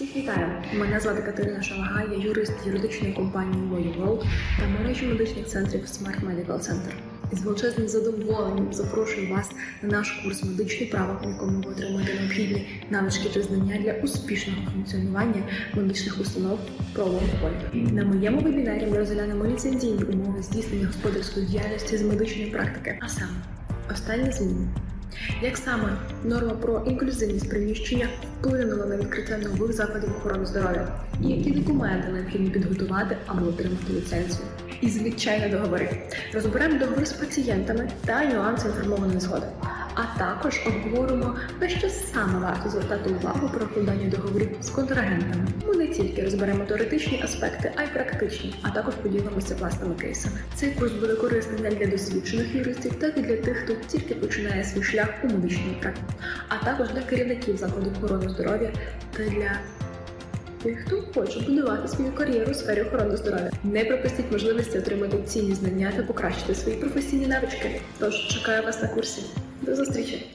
Всіх вітаю! Мене звати Катерина Шалага, я юрист юридичної компанії World та мережі медичних центрів Smart Medical Center. І з величезним задоволенням запрошую вас на наш курс медичне право, в якому ви отримаєте необхідні навички та знання для успішного функціонування медичних установ в правовому полі. На моєму вебінарі ми розглянемо ліцензійні умови здійснення господарської діяльності з медичної практики, а саме останні зміни. Як саме норма про інклюзивність приміщення вплинула на відкриття нових закладів охорони здоров'я? І які документи необхідно підготувати аби отримати ліцензію? І звичайно договори. Розберемо договори з пацієнтами та нюанси інформованої згоди. А також обговоримо, на що саме варто звертати увагу при укладанні договорів з контрагентами. Ми не тільки розберемо теоретичні аспекти, а й практичні, а також поділимося власними кейсами. Цей курс буде корисним як для досвідчених юристів, так і для тих, хто тільки починає свій шлях у медичній практиці, а також для керівників закладів охорони здоров'я та для тих, хто хоче будувати свою кар'єру у сфері охорони здоров'я. Не пропустіть можливості отримати цінні знання та покращити свої професійні навички. Тож чекаю вас на курсі. До зустрічі!